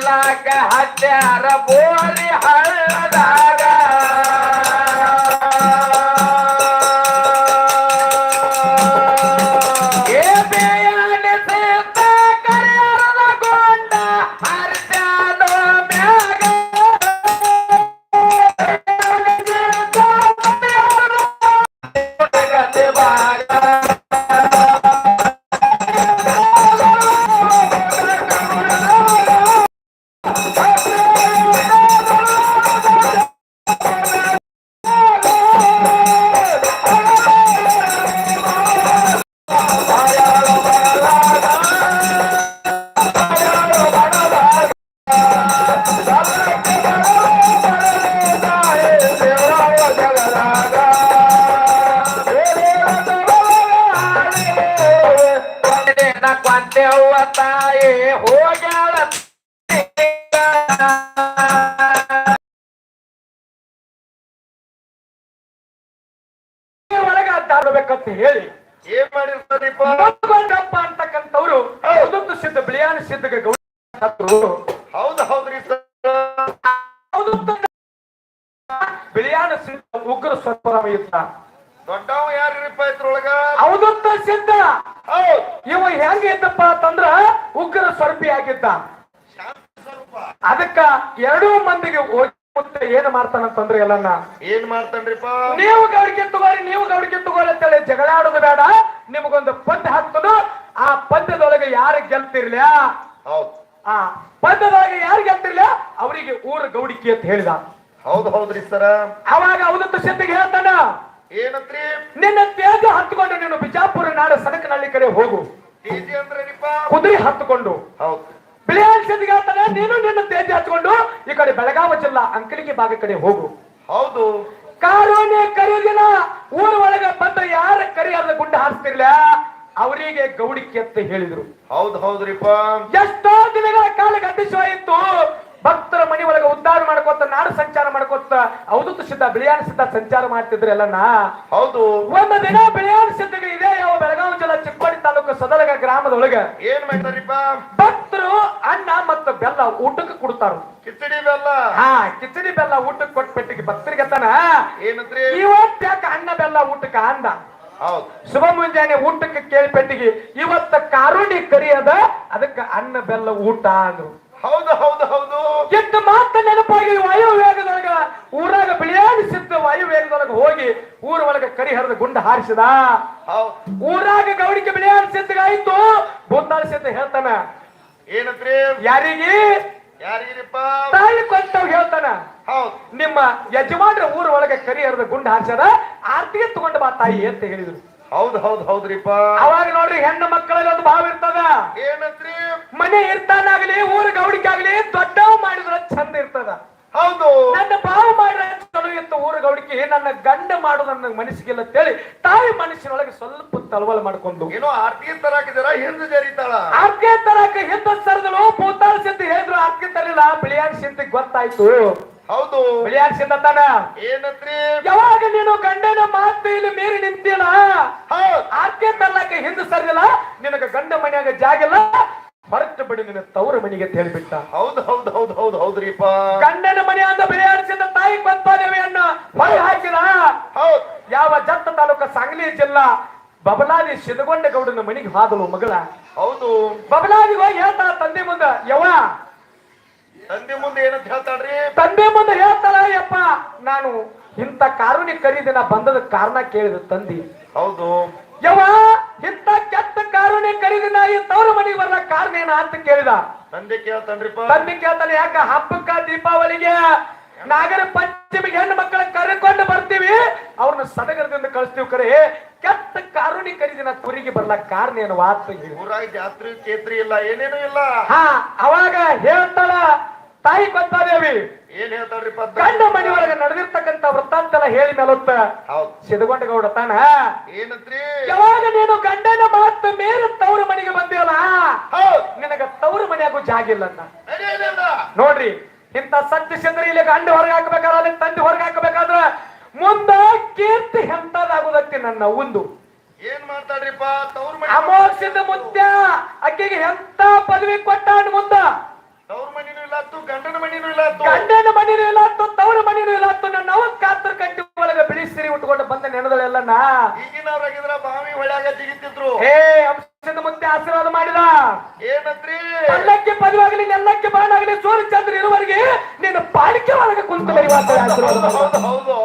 ತೊಳಿಲಾಕ ಹತ್ಯಾರ ಬೋಲಿ ಹಳ್ಳದಾಗ ಹೌದ್ ಹೌದ್ರಿ ಬಿಳಿಯಾನ ಸಿದ್ಧ ಉಗ್ರ ಸ್ವಪರಮ ಯುದ್ಧ ದೊಡ್ಡವ ಯಾರಿಪ್ಪ ಇದ್ರೊಳಗ ಹೌದು ಸಿದ್ಧ. ಹೌದು. ಇವ ಹೆಂಗ ಇದ್ದಪ್ಪ ಅಂತಂದ್ರ ಉಗ್ರ ಸ್ವರ್ಪಿ ಆಗಿದ್ದ. ಅದಕ್ಕ ಎರಡೂ ಮಂದಿಗೆ ಹೋಗಿ ಮುಂದೆ ಏನ್ ಮಾಡ್ತಾನಂತಂದ್ರೆ ಎಲ್ಲನ್ನ? ಏನ್ ಮಾಡ್ತಾನ್ರಿಪ್ಪ? ನೀವು ಗೌಡಿಗೆ ತಗೋರಿ ನೀವು ಗೌಡಿಗೆ ತಗೋರಿ ಅಂತೇಳಿ ಜಗಳ ಆಡೋದು ಬೇಡ. ನಿಮಗೊಂದು ಪದ್ಯ ಹಾಕ್ತದ. ಆ ಪದ್ಯದೊಳಗೆ ಯಾರು ಗೆಲ್ತಿರ್ಲ್ಯಾ? ಹೌದ್. ಆ ಬಂದದಾಗ ಯಾರು ಅಂತಿಲ್ಲ ಅವರಿಗೆ ಊರ ಗೌಡಿಕೆ ಅಂತ ಹೇಳಿದ. ಹೌದು ಹೌದ್ರಿ ಸರ. ಅವಾಗ ಅವದತ್ತು ಸಿದ್ಧಿಗೆ ಹೇಳ್ತಾನ ಏನಂತ್ರಿ? ನಿನ್ನ ತೇಜ ಹತ್ಕೊಂಡು ನೀನು ಬಿಜಾಪುರ ನಾಡ ಸಡಕನಹಳ್ಳಿ ಕಡೆ ಹೋಗು. ಅಂದ್ರೇನಿಪ್ಪ? ಕುದುರೆ ಹತ್ಕೊಂಡು. ಹೌದ್. ಬಿಳಿಯಾಲ್ ಸಿದ್ಧಿಗೆ ಹೇಳ್ತಾನೆ ನೀನು ನಿನ್ನ ತೇಜ ಹತ್ಕೊಂಡು ಈ ಕಡೆ ಬೆಳಗಾವಿ ಜಿಲ್ಲಾ ಅಂಕಲಿಗೆ ಭಾಗ ಕಡೆ ಹೋಗು. ಹೌದು. ಕಾರೋನೆ ಕರಿದಿನ ಊರ ಒಳಗ ಬಂದ ಯಾರ ಕರಿಯಾದ ಗುಂಡ ಹಾರಿಸ್ತಿರ್ಲ ಅವರಿಗೆ ಗೌಡಿಕೆ ಅಂತ ಹೇಳಿದ್ರು. ಹೌದ್ ಹೌದ್ರಿಪ್ಪ. ಎಷ್ಟೋ ದಿನಗಳ ಕಾಲ ಗತಿಸುವಾಯಿತು ಭಕ್ತರ ಮನೆ ಒಳಗೆ ಉದ್ಧಾರ ಮಾಡ್ಕೋತ ನಾಡು ಸಂಚಾರ ಮಾಡ್ಕೋತ ಅವಧೂತ ಸಿದ್ಧ ಬಿಳಿಯಾನ ಸಿದ್ಧ ಸಂಚಾರ ಮಾಡ್ತಿದ್ರು ಎಲ್ಲನ. ಹೌದು. ಒಂದು ದಿನ ಬಿಳಿಯಾನ ಸಿದ್ಧಗೆ ಇದೆ ಯಾವ ಬೆಳಗಾವಿ ಜಿಲ್ಲಾ ಚಿಕ್ಕೋಡಿ ತಾಲೂಕು ಸದಲಗ ಗ್ರಾಮದೊಳಗ. ಏನ್ ಮಾಡ್ತಾರಿಪ್ಪ? ಭಕ್ತರು ಅನ್ನ ಮತ್ತು ಬೆಲ್ಲ ಊಟಕ್ಕೆ ಕೊಡ್ತಾರ. ಕಿಚಡಿ ಬೆಲ್ಲ? ಹಾ ಕಿಚಡಿ ಬೆಲ್ಲ ಊಟಕ್ಕೆ ಕೊಟ್ಟ ಪೆಟ್ಟಿಗೆ ಭಕ್ತರಿಗೆ ತಾನ. ಏನಂದ್ರೆ ಇವತ್ತು ಯಾಕೆ ಅನ್ನ ಬೆಲ್ಲ ಊಟಕ್ಕೆ ಅಂದ? ಶುಭ ಮುಂಜಾನೆ ಊಟಕ್ಕೆ ಕೇಳ್ಪೆಟ್ಟಿಗೆ ಇವತ್ತ ಕಾರುಣಿ ಕರಿ ಅದ ಅದಕ್ಕೆ ಅನ್ನ ಬೆಲ್ಲ ಊಟ ಅಂದ್ರು. ಹೌದು ಹೌದು ಹೌದು. ಎದ್ದು ಮಾತ್ರ ನೆನಪಾಗಿ ವಾಯುವೇಗದೊಳಗ ಊರಾಗ ಬಿಳಿಯಾಗಿ ಸಿದ್ಧ ವಾಯು ವೇಗದೊಳಗ ಹೋಗಿ ಊರ ಒಳಗ ಕರಿ ಹರಿದ ಗುಂಡ ಹಾರಿಸಿದ. ಊರಾಗ ಗೌಡಿಕೆ ಬಿಳಿಯಾಗಿ ಸಿದ್ಧಗಾಯ್ತು ಬುಂದಾಳ ಸಿದ್ಧ ಹೇಳ್ತಾನ ಏನಂತ್ರಿ ಯಾರಿಗೆ? ಯಾರಿಗಿರಿಪ್ಪ? ತಾಯಿ ಕೊಂತವ್ ಹೇಳ್ತಾನ ಹೌದ್. ನಿಮ್ಮ ಯಜಮಾನ್ರ ಊರ ಒಳಗೆ ಕರಿ ಹರಿದ ಗುಂಡ ಹಾರಿಸದ ಆರ್ತಿಗೆ ತಗೊಂಡು ಬಾ ತಾಯಿ ಅಂತ ಹೇಳಿದ್ರು. ಹೌದ್ ಹೌದ್ ಹೌದ್ರಿಪ್ಪ. ಅವಾಗ ನೋಡ್ರಿ ಹೆಣ್ಣು ಮಕ್ಕಳಲ್ಲಿ ಒಂದು ಭಾವ ಇರ್ತದ. ಏನಂತ್ರಿ? ಮನೆ ಇರ್ತಾನಾಗ್ಲಿ ಊರ ಗೌಡಿಕೆ ಆಗ್ಲಿ ದೊಡ್ಡವ್ ಮಾಡಿದ್ರ ಚಂದ ಇರ್ತದ. ಹೌದು. ನನ್ನ ಭಾವ ಮಾಡಿದ್ರೆ ಚಲೋ ಇತ್ತು ಊರ ಗೌಡಿಕೆ ನನ್ನ ಗಂಡ ಮಾಡು ನನ್ನ ಮನಸ್ಸಿಗೆಲ್ಲ ಅಂತೇಳಿ ತಾಯಿ ಮನಸ್ಸಿನೊಳಗೆ ಸ್ವಲ್ಪ ತಳವಳ ಮಾಡ್ಕೊಂಡು. ಏನೋ ಆರ್ತಿ ತರಾಕಿದಾರ ಹಿಂದೆ ಜರಿತಾಳ? ಆರ್ಕೆ ತರಾಕ ಹಿಂದೆ ಸರದಳು ಪೂತಾಳ ಸಿಂತಿ ಹೇಳಿದ್ರು ಆರ್ತಿ ತರಲಿಲ್ಲ ಬಿಳಿಯಾನ್ ಸಿಂತಿ ಗೊತ್ತಾಯ್ತು. ಹೌದು. ತಾನ? ಏನಂತ್ರಿ ಯಾವಾಗ ನೀನು ಗಂಡನ ಮಾತು ಇಲ್ಲಿ ಮೀರಿ ನಿಂತಿಲ್ಲ ಆಕೆ ಆರ್ಕೆ ತರ್ಲಕ್ಕ ಹಿಂದೆ ಸರಿಲ್ಲ ನಿನಗ ಗಂಡ ಮನೆಯಾಗ ಜಾಗಿಲ್ಲ ಮರೆತು ಬಿಡಿ ನಿನ್ನ ತವರ ಮನೆಗೆ ಅಂತ ಹೌದು ಹೌದು ಹೌದು ಹೌದು ಹೌದ್ ಹೌದ್ರಿಪ್ಪ. ಗಂಡನ ಮನೆ ಅಂದ ಬಿಳಿಯಾಡಿಸಿದ ತಾಯಿ ಕೊಂತಾದೇವಿಯನ್ನ ಹೊರ ಹಾಕಿದ? ಹೌದ್. ಯಾವ ಜತ್ತ ತಾಲೂಕ ಸಾಂಗ್ಲಿ ಜಿಲ್ಲಾ ಬಬಲಾದಿ ಸಿದಗೊಂಡ ಗೌಡನ ಮನೆಗೆ ಹಾದಲು ಮಗಳ. ಹೌದು. ಬಬಲಾದಿಗೆ ಹೋಗಿ ಹೇಳ್ತಾ ತಂದೆ ಮುಂದ ಯವ್ವ ತಂದೆ ಮುಂದೆ ಏನಂತ ಹೇಳ್ತಾಳ್ರಿ? ತಂದೆ ಮುಂದೆ ಹೇಳ್ತಾಳ ಯಪ್ಪ ನಾನು ಇಂಥ ಕಾರುಣಿ ಕರೀದಿನ ಬಂದದ ಕಾರಣ ಕೇಳಿದ ತಂದಿ. ಹೌದು. ಯವ ಇಂಥ ಕೆಟ್ಟ ಕಾರುಣಿ ಕರೀದಿನ ಈ ತವರ ಮನೆಗೆ ಬರಲ ಕಾರಣ ಏನ ಅಂತ ಕೇಳಿದ. ತಂದೆ ಕೇಳ್ತಾನ್ರಿಪ್ಪ. ತಂದೆ ಕೇಳ್ತಾನೆ ಯಾಕ ಹಬ್ಬಕ್ಕ ದೀಪಾವಳಿಗೆ ನಾಗರ ಪಂಚಮಿಗೆ ಹೆಣ್ಣು ಮಕ್ಕಳ ಕರೆಕೊಂಡು ಬರ್ತೀವಿ. ಅವ್ರನ್ನ ಸಡಗರದಿಂದ ಕಳಿಸ್ತೀವಿ ಕರೆ. ಕೆಟ್ಟ ಕಾರುಣಿ ಕರೀದಿನ ಕುರಿಗೆ ಬರಲ ಕಾರಣ ಏನು ವಾತ್. ಊರಾಗ ಜಾತ್ರೆ ಕೇತ್ರಿ ಇಲ್ಲ ಏನೇನು ಇಲ್ಲ. ಹಾ ಅವಾಗ ಹೇಳ್ತಾಳ ತಾಯಿ ಕೊಂತಾದೇವಿ ಏನ್ ಹೇಳ್ತಾಳ್ರಿಪ್ಪ ಗಂಡ ಮನೆಯೊಳಗೆ ನಡೆದಿರ್ತಕ್ಕಂತ ವೃತ್ತಾಂತ ಎಲ್ಲ ಹೇಳಿ ಮೇಲೊತ್ತ. ಹೌದ್. ಸಿದಗೊಂಡ ಗೌಡ ತಾನ? ಏನಂತ್ರಿ? ಯಾವಾಗ ನೀನು ಗಂಡನ ಮಾತು ಮೇಲೆ ತವ್ರ ಮನೆಗೆ ಬಂದಿಯಲ್ಲ? ಹೌದ್. ನಿನಗ ತವ್ರ ಮನೆಯಾಗೂ ಜಾಗಿಲ್ಲ ನೋಡ್ರಿ ಇಂತ ಸತ್ಯ ಸಿಂದ್ರಿ ಇಲ್ಲಿ ಗಂಡ ಹೊರಗೆ ಅಲ್ಲಿ ತಂದೆ ಹೊರಗೆ ಹಾಕಬೇಕಾದ್ರ ಮುಂದ ಕೀರ್ತಿ ಎಂತದಾಗುದಕ್ಕೆ ನನ್ನ ಒಂದು ಏನ್ ಮಾತಾಡ್ರಿಪ್ಪ ತವ್ರ ಮನೆ ಅಮೋಕ್ಷದ ಮುತ್ಯ ಅಕ್ಕಿಗೆ ಎಂತ ಪದವಿ ಕೊಟ್ಟ ಮುಂದ? ತವ್ರ ಮನಿನೂ ಗಂಡನ ಮನಿನೂ ಇಲ್ಲಾತ್ತು ಗಂಡನ ಮನಿನೂ ಇಲ್ಲಾತ್ತು ತವ್ರ ಮನಿನೂ ಇಲ್ಲಾತ್ತು ನನ್ನ ಅವ ಕಾತರ ಕಟ್ಟಿ ಒಳಗ ಬಿಳಿ ಸಿರಿ ಉಟ್ಕೊಂಡು ಬಂದ ನೆನದಳೆಲ್ಲ ನಾ ಈಗಿನವ್ರಾಗಿದ್ರ ಬಾವಿ ಹೊಳ್ಯಾಗ ಜಿಗಿತಿದ್ರು. ಹೇ ಅಂಶದ ಮುಂದೆ ಆಶೀರ್ವಾದ ಮಾಡಿದ. ಏನಂತ್ರಿ ಎಲ್ಲಕ್ಕೆ ಪದವಾಗಲಿ ನೆಲ್ಲಕ್ಕೆ ಬಾಣಾಗಲಿ ಸೂರ್ಯ ಚಂದ್ರ ಇರುವವರೆಗೆ ನಿನ್ನ ಪಾಲಿಕೆ ಒಳಗೆ ಕುಂತು. ಹೌದು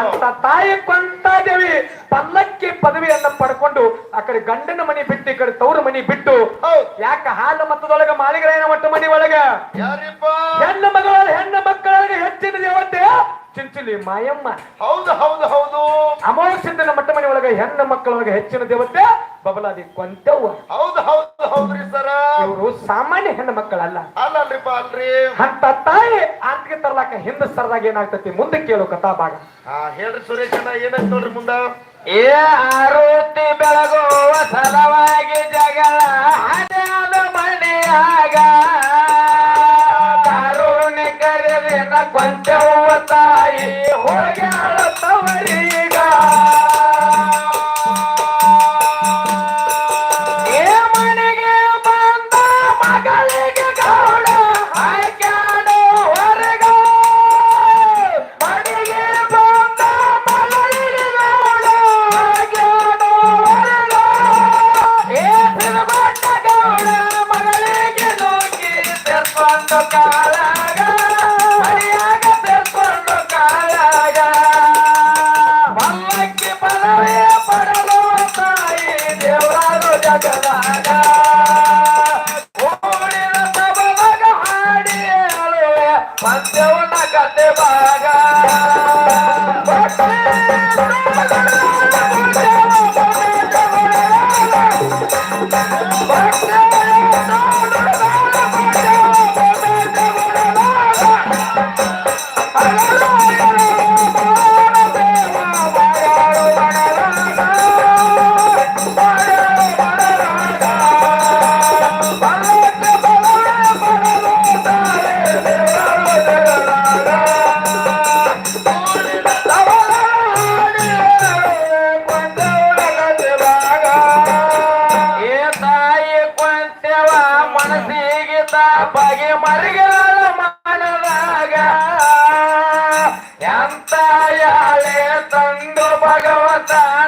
ಅಂತ ತಾಯಿ ಕೊಂತಾದೇವಿ ಪಲ್ಲಕ್ಕಿ ಪದವಿಯನ್ನ ಪಡ್ಕೊಂಡು ಆ ಕಡೆ ಗಂಡನ ಮನಿ ಬಿಟ್ಟು ಈ ಕಡೆ ತವ್ರ ಮನಿ ಬಿಟ್ಟು ಹೌದು ಯಾಕ ಹಾಲು ಮತ್ತದೊಳಗ ಮಾಲಿಗರಾಯನ ಮಟ್ಟ ಮನಿ ಒಳಗ. ಯಾರಿಪ್ಪ? ಹೆಣ್ಣು ಮಗಳ ಹೆಣ್ಣು ಮಕ್ಕಳೊಳಗೆ ಹೆಚ್ಚಿನ ದೇವತೆ ಚಿಂಚಲಿ ಮಾಯಮ್ಮ. ಹೌದು ಹೌದು ಹೌದು. ಅಮಾವಾಸ್ಯದ ಮಟ್ಟ ಮನೆ ಒಳಗೆ ಹೆಣ್ಣು ಮಕ್ಕಳೊಳಗೆ ಹೆಚ್ಚಿನ ದೇವತೆ ಬಬಲಾದಿ ಕೊಂತವ್ವ ಹೌದು ಹೌದು ಹೌದ್ರಿ ಸರ. ಇವರು ಸಾಮಾನ್ಯ ಹೆಣ್ಣು ಮಕ್ಕಳಲ್ಲ. ಅಲ್ಲಲ್ರಿಪ್ಪ ಅಲ್ರಿ. ಅಂತ ತಾಯಿ ಆರ್ತಿಗೆ ತರ್ಲಾಕ ಹಿಂದ ಸರ್ದಾಗ ಏನಾಗ್ತತಿ ಮುಂದೆ ಕೇಳು ಕಥಾ ಭಾಗ ಹೇಳ್ರಿ ಸುರೇಶ್ ಏನಂತ ನೋಡ್ರಿ ಮುಂದ? ಏ ಆರುತಿ ಬೆಳಗುವ ಸಲವಾಗಿ ಜಗಳ ಹಣದ ಮನೆಯಾಗ ಕಾರುಣಿ ಕರೆದಿನ ಕೊಂಚವ ತಾಯಿ ಹೋಗ್ಯಾಳ ತವರೀಗ ತಂದು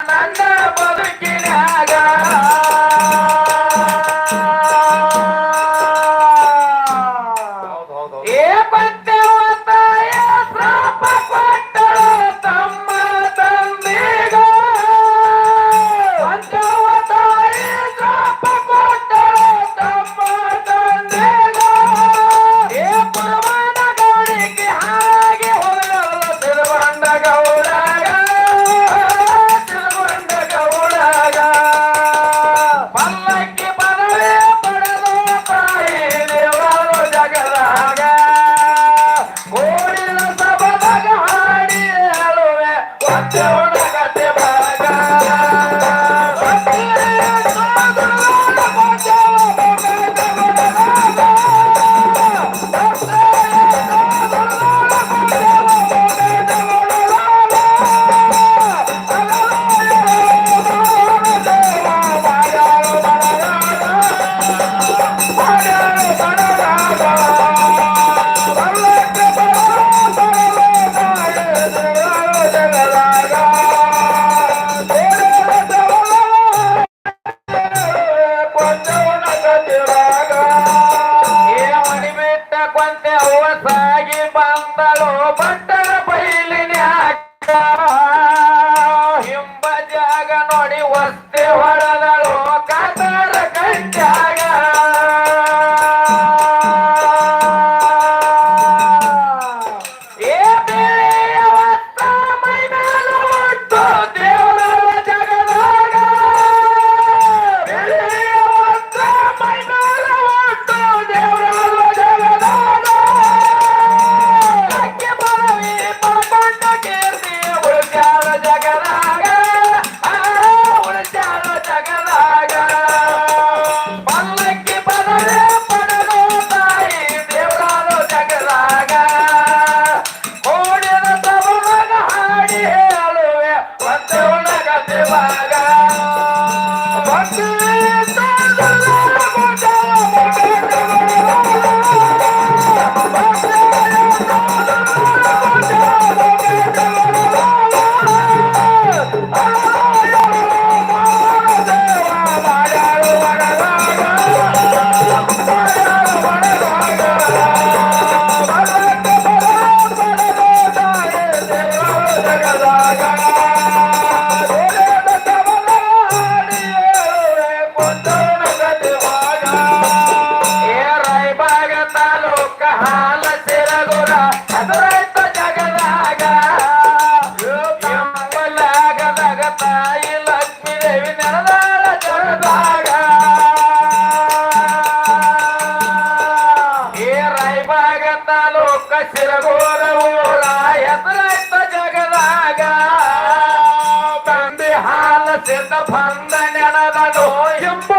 ಸಿದ್ಧ ಬಂದ ನೆನದನು ಎಂಬುದ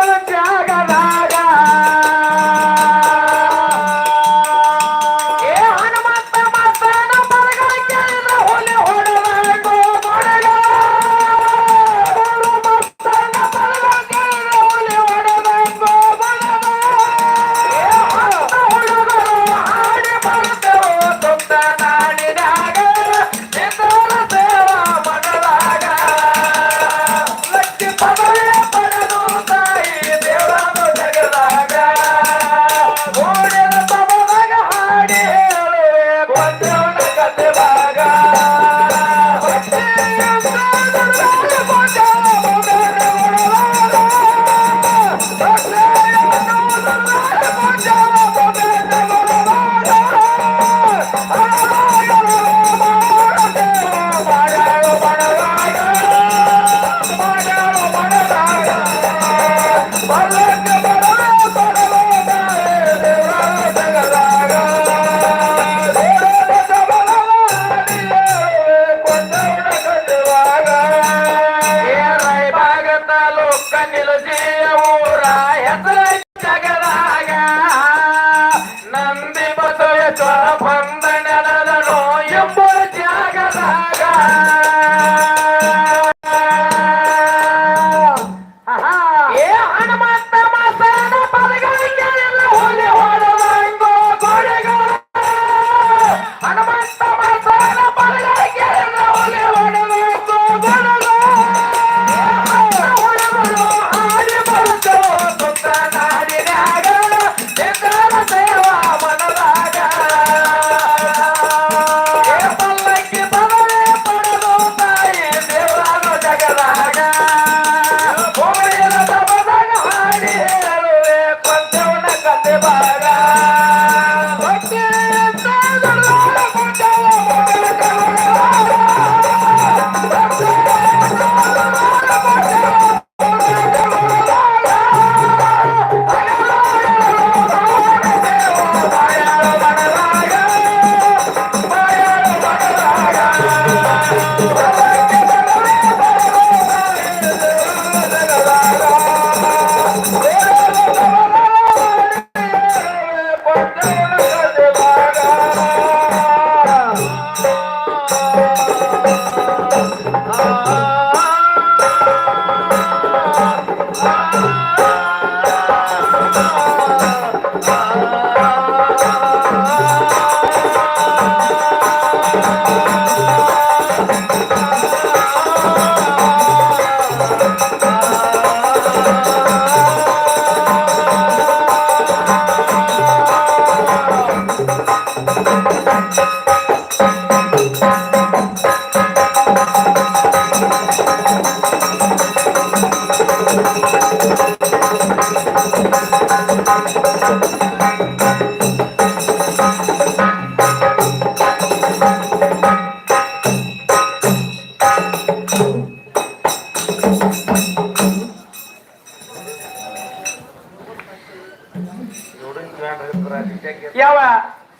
ಯಾವ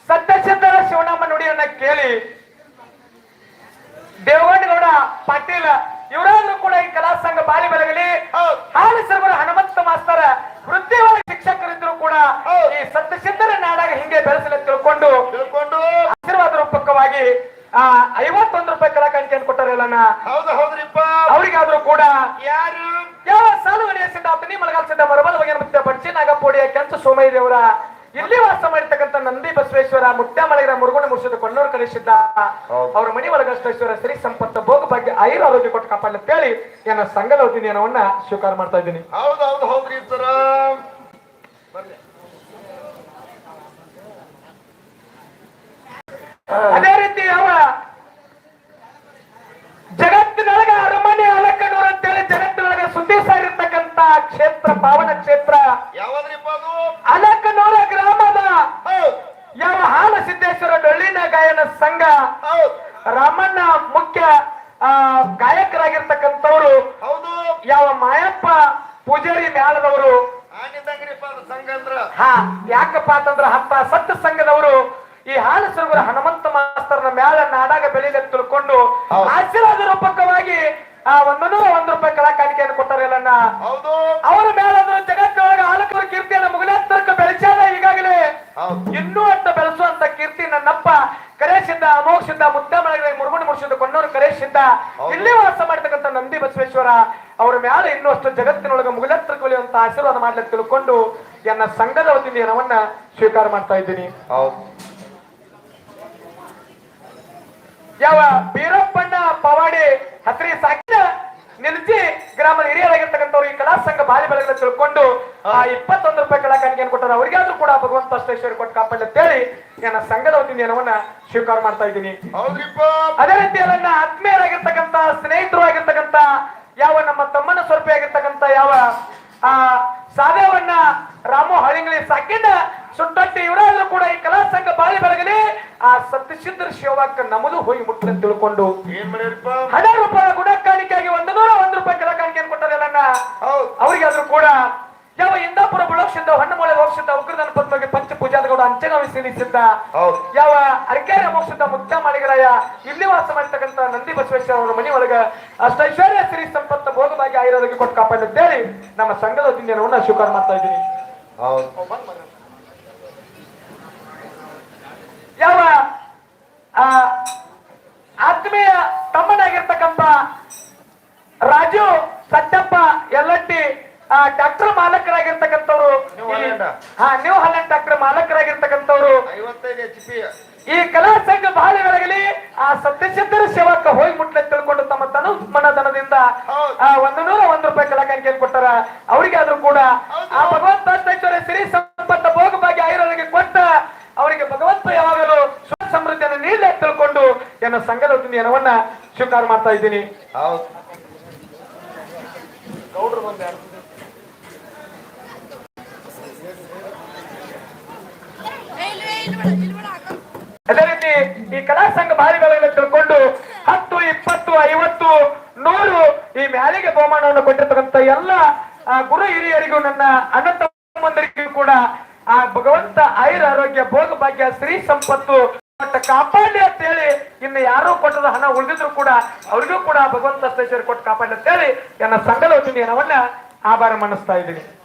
ಸತ್ಯಸಿದ್ಧರ ಶಿವನಾಮ ನುಡಿಯನ್ನ ಕೇಳಿ ದೇವಗೌಡ ಪಾಟೀಲ್ ಇವರಲ್ಲೂ ಕೂಡ ಈ ಕಲಾ ಸಂಘ ಬಾಲಿ ಬೆಳಗಲಿ. ಹಾಲಿ ಸರ್ವರು ಹನುಮಂತ ಮಾಸ್ತರ ವೃತ್ತಿವಾದ ಶಿಕ್ಷಕರಿದ್ರು ಕೂಡ. ಈ ಸತ್ಯಸಿದ್ಧರ ನಾಡಾಗ ಹಿಂಗೆ ಬೆಳೆಸಲು ತಿಳ್ಕೊಂಡು ತಿಳ್ಕೊಂಡು. ಆಶೀರ್ವಾದ ರೂಪಕವಾಗಿ ಆ ಐವತ್ತೊಂದು ರೂಪಾಯಿ ಕಲಾ ಕಾಣಿಕೆಯನ್ನು ಕೊಟ್ಟಾರಲ್ಲ ಹೌದು ಹೌದ್ರಿಪ್ಪ. ಅವರಿಗಾದ್ರೂ ಕೂಡ ಯಾರು? ಯಾವ ಸಾಲು ಮನೆಯ ಅತನಿ ಮಲಗಾಲ್ಸಿದ್ದ ಮರಬಲ ಮರಬಲ್ ಬಗ್ಗೆ ಬಚ್ಚಿ ನಾಗಪೋಡಿಯ ಕೆಂಚು ಸೋಮಯ್ಯ ದೇವರ ಇಲ್ಲಿ ವಾಸ ಮಾಡಿರ್ತಕ್ಕಂಥ ನಂದಿ ಬಸವೇಶ್ವರ ಮುತ್ಯ ಮಲಗಿರ ಮುರುಗುಣ ಮುರ್ಷದ ಕೊಣ್ಣೂರು ಕಳಿಸಿದ್ದ. ಅವರ ಮಣಿ ಒಳಗಷ್ಟೇಶ್ವರ ಶ್ರೀ ಸಂಪತ್ತ ಭೋಗ ಭಾಗ್ಯ ಐರ ಆರೋಗ್ಯ ಕೊಟ್ಟು ಕಾಪಾಡಲಿ ಅಂತ ಹೇಳಿ ನನ್ನ ಸಂಘದ ವತಿನಿಯನವನ್ನ ಸ್ವೀಕಾರ ಮಾಡ್ತಾ ಇದ್ದೀನಿ. ಹೌದು ಹೌದು ಹೌದ್ರಿ ಸರ. ಅದೇ ರೀತಿ ಅವ ಜಗತ್ತಿನೊಳಗ ಅರಮನೆ ಅಲಕ್ಕನೂರು ಅಂತೇಳಿ ಜಗತ್ತಿನೊಳಗ ಸುದ್ದಿ ಸಾರಿರ್ತಕ್ಕಂತ ಕ್ಷೇತ್ರ ಪಾವನ ಕ್ಷೇತ್ರ. ಅಲಕ್ಕನೂರ ಗ್ರಾಮದ ಯಾವ ಹಾಲ ಸಿದ್ದೇಶ್ವರ ಡೊಳ್ಳಿನ ಗಾಯನ ಸಂಘ. ರಾಮಣ್ಣ ಮುಖ್ಯ ಗಾಯಕರಾಗಿರ್ತಕ್ಕಂಥವ್ರು. ಹೌದು. ಯಾವ ಮಾಯಪ್ಪ ಪೂಜಾರಿ ಮ್ಯಾಳದವರು. ಹಾ ಯಾಕಪ್ಪ ಅಂತಂದ್ರ ಹತ್ತ ಸತ್ತ ಸಂಘದವರು ಈ ಹಾಲು ಸುರಗುರ ಹನುಮಂತ ಮಾಸ್ತರ ಮ್ಯಾಲ ನಾಡಾಗ ಬೆಳಿಲೆ ತಿಳ್ಕೊಂಡು. ಆಶೀರ್ವಾದ ರೂಪಕವಾಗಿ ಆ ಒಂದನೂ ಒಂದ್ ರೂಪಾಯಿ ಕಲಾ ಕಾಣಿಕೆಯನ್ನು ಕೊಟ್ಟಾರಲ್ಲ ಹೌದು. ಅವರ ಮೇಲೆ ಜಗತ್ತಿನೊಳಗ ಹಾಲಕರ ಕೀರ್ತಿಯನ್ನು ಮುಗಿಲಾತ್ತರ್ಕ ಬೆಳೆಸ್ಯಾದ ಈಗಾಗಲೇ ಇನ್ನೂ ಅಂತ ಬೆಳೆಸುವಂತ ಕೀರ್ತಿ ನನ್ನಪ್ಪ ಕರೇಶಿಂದ ಅಮೋಕ್ಷಿದ್ದ ಮುದ್ದಮಳಗಿದ ಮುರುಗುಣಿ ಮುರ್ಷಿದ್ದ ಕೊಣ್ಣೂರು ಕರೇಶಿದ್ದ. ಇಲ್ಲಿ ವಾಸ ಮಾಡ್ತಕ್ಕಂಥ ನಂದಿ ಬಸವೇಶ್ವರ ಅವರ ಮೇಲೆ ಇನ್ನೂ ಅಷ್ಟು ಜಗತ್ತಿನೊಳಗ ಮುಗಿಲತ್ರ ಕೊಲಿಯುವಂತ ಆಶೀರ್ವಾದ ಮಾಡ್ಲಿಕ್ಕೆ ತಿಳ್ಕೊಂಡು ಎನ್ನ ಸಂಘದ ವತಿಯಿಂದ ಏನವನ್ನ ಸ್ವೀಕಾರ ಮಾಡ್ತಾ ಇದ್ದೀನಿ. ಯಾವ ಬೀರಪ್ಪಣ್ಣ ಪವಾಡಿ ಹತ್ರಿ ನಿಲ್ಸಿ ಗ್ರಾಮದ ಹಿರಿಯರಾಗಿರ್ತಕ್ಕಂಥವ್ರು ಈ ಕಲಾ ಸಂಘ ಬಾಲಿ ಬೆಳಗ್ಗೆ ತಿಳ್ಕೊಂಡು ಆ ಇಪ್ಪತ್ತೊಂದು ರೂಪಾಯಿ ಕಲಾಕಾಣಿಕೆ ಏನ್ ಕೊಟ್ಟಾರ ಅವ್ರಿಗಾದ್ರೂ ಕೂಡ ಭಗವಂತ ಅಷ್ಟೇಶ್ವರಿ ಕೊಟ್ಟು ಕಾಪಾಡಲಿ ಅಂತೇಳಿ ನನ್ನ ಸಂಘದ ವತಿಯಿಂದ ಏನವನ್ನ ಸ್ವೀಕಾರ ಮಾಡ್ತಾ ಇದ್ದೀನಿ. ಅದೇ ರೀತಿ ನನ್ನ ಆತ್ಮೀಯರಾಗಿರ್ತಕ್ಕಂಥ ಸ್ನೇಹಿತರು ಆಗಿರ್ತಕ್ಕಂಥ ಯಾವ ನಮ್ಮ ತಮ್ಮನ ಸ್ವರೂಪಿ ಆಗಿರ್ತಕ್ಕಂಥ ಯಾವ ಆ ಸಾದೇವನ್ನ ರಾಮು ಹಳಿಂಗಳಿ ಸಾಕಿದ್ದ ಸುಟ್ಟಟ್ಟಿ ಇವರಾದ್ರೂ ಕೂಡ ಈ ಕಲಾ ಸಂಘ ಬಾಳಿ ಬೆಳಗಲಿ ಆ ಸತ್ಯಸಿದ್ಧ ಶಿವಕ್ಕ ನಮದು ಹೋಗಿ ಮುಟ್ಟಲಿ ತಿಳ್ಕೊಂಡು. ಹಣ ರೂಪಾಯಿ ಗುಣ ಕಾಣಿಕೆಯಾಗಿ ಒಂದು ನೂರ ಒಂದು ರೂಪಾಯಿ ಕಲಾ ಕಾಣಿಕೆ ಕೊಟ್ಟರೆ ಅಣ್ಣ. ಅವ್ರಿಗೆ ಆದ್ರೂ ಕೂಡ ಯಾವ ಇಂದಾಪುರ ಬುಳೋಕ್ಷಿದ್ದ ಹಣ್ಣುಮಳೆ ಹೋಗ್ಸಿದ್ದ ಉಗ್ರದನ ಪದ್ಮಗೆ ಪಂಚ ಪೂಜಾದಗೌಡ ಅಂಚನವಿ ಸೇರಿಸಿದ್ದ ಯಾವ ಅರಕೆರೆ ಮೋಕ್ಷದ ಮುಕ್ತ ಮಾಳಿಗರಾಯ ಇಲ್ಲಿ ವಾಸ ಮಾಡಿರ್ತಕ್ಕಂಥ ನಂದಿ ಬಸವೇಶ್ವರ ಅವರ ಮನೆ ಒಳಗ ಅಷ್ಟೈಶ್ವರ್ಯ ಸಿರಿ ಸಂಪತ್ತ ಭೋಗವಾಗಿ ಆಯುರ್ವೇದಕ್ಕೆ ಕೊಟ್ಟು ಕಾಪಾಡಿದ್ದೇಳಿ. ನಮ್ಮ ಸಂಘದ ವತಿಯಿಂದ ಸ್ವೀಕಾರ ಮಾಡ್ತಾ ಇದ್ದೀನಿ. ಹೌದು. ಯಾವ ಆ, ಆತ್ಮೀಯ ತಮ್ಮನಾಗಿರ್ತಕ್ಕಂಥ ರಾಜು ಸತ್ಯಪ್ಪ ಆ ಡಾಕ್ಟರ್ ಮಾಲಕರಾಗಿರ್ತಕ್ಕಂಥವ್ರು. ಹಾ ನ್ಯೂ ಹಾಲೆಂಡ್ ಡಾಕ್ಟರ್ ಮಾಲಕರಾಗಿರ್ತಕ್ಕಂಥವ್ರು. ಈ ಕಲಾ ಸಂಘ ಬಹಳ ಬೆಳಗಲಿ ಆ ಸತ್ಯಸಿದ್ಧರ ಸೇವಕ ಹೋಗಿ ಮುಟ್ಲೆ ತಿಳ್ಕೊಂಡು ತನು ಮನಧನದಿಂದ ಆ ಒಂದು ನೂರ ಒಂದು ರೂಪಾಯಿ ಕಲಾ ಕಾಣಿಕೆಯನ್ನು ಕೊಟ್ಟಾರ. ಅವರಿಗೆ ಆದ್ರೂ ಕೂಡ ಆ ಭಗವಂತ ಸಿರಿ ಸಂಪತ್ತ ಭೋಗವಾಗಿ ಆಯುರ್ವೇದಕ್ಕೆ ಕೊಟ್ಟ ಅವರಿಗೆ ಭಗವಂತ ಯಾವಾಗಲೂ ಸುಖ ಸಮೃದ್ಧಿಯನ್ನು ನೀಡಲಿ ತಿಳ್ಕೊಂಡು ಎನ್ನ ಸಂಘದ ವತಿಯಿಂದ ಏನವನ್ನ ಸ್ವೀಕಾರ ಮಾಡ್ತಾ ಇದ್ದೀನಿ. ಹೌದು. ಗೌಡ್ರು ಬಂದೆ. ಅದೇ ರೀತಿ ಈ ಕಲಾ ಸಂಘ ಬಾರಿಗಳನ್ನು ತಿಳ್ಕೊಂಡು ಹತ್ತು, ಇಪ್ಪತ್ತು, ಐವತ್ತು, ನೂರು ಈ ಮ್ಯಾಲಿಗೆ ಬಹುಮಾನವನ್ನು ಕೊಟ್ಟಿರ್ತಕ್ಕಂಥ ಎಲ್ಲ ಗುರು ಹಿರಿಯರಿಗೂ ನನ್ನ ಅನಂತರಿಗೂ ಕೂಡ, ಆ, ಭಗವಂತ ಆಯುರ ಆರೋಗ್ಯ, ಭೋಗ ಭಾಗ್ಯ, ಸ್ತ್ರೀ ಸಂಪತ್ತು ಕಾಪಾಡಲಿ ಅಂತ ಹೇಳಿ ಇನ್ನು ಯಾರು ಕೊಟ್ಟದ ಹಣ ಉಳಿದಿದ್ರು ಕೂಡ ಅವ್ರಿಗೂ ಕೂಡ ಭಗವಂತ ಸ್ಥಳ ಕೊಟ್ಟು ಕಾಪಾಡಿ ಅಂತ ಹೇಳಿ ನನ್ನ ಸಂಘದ ಆಭಾರ ಮನ್ನಿಸ್ತಾ ಇದ್ದೀನಿ.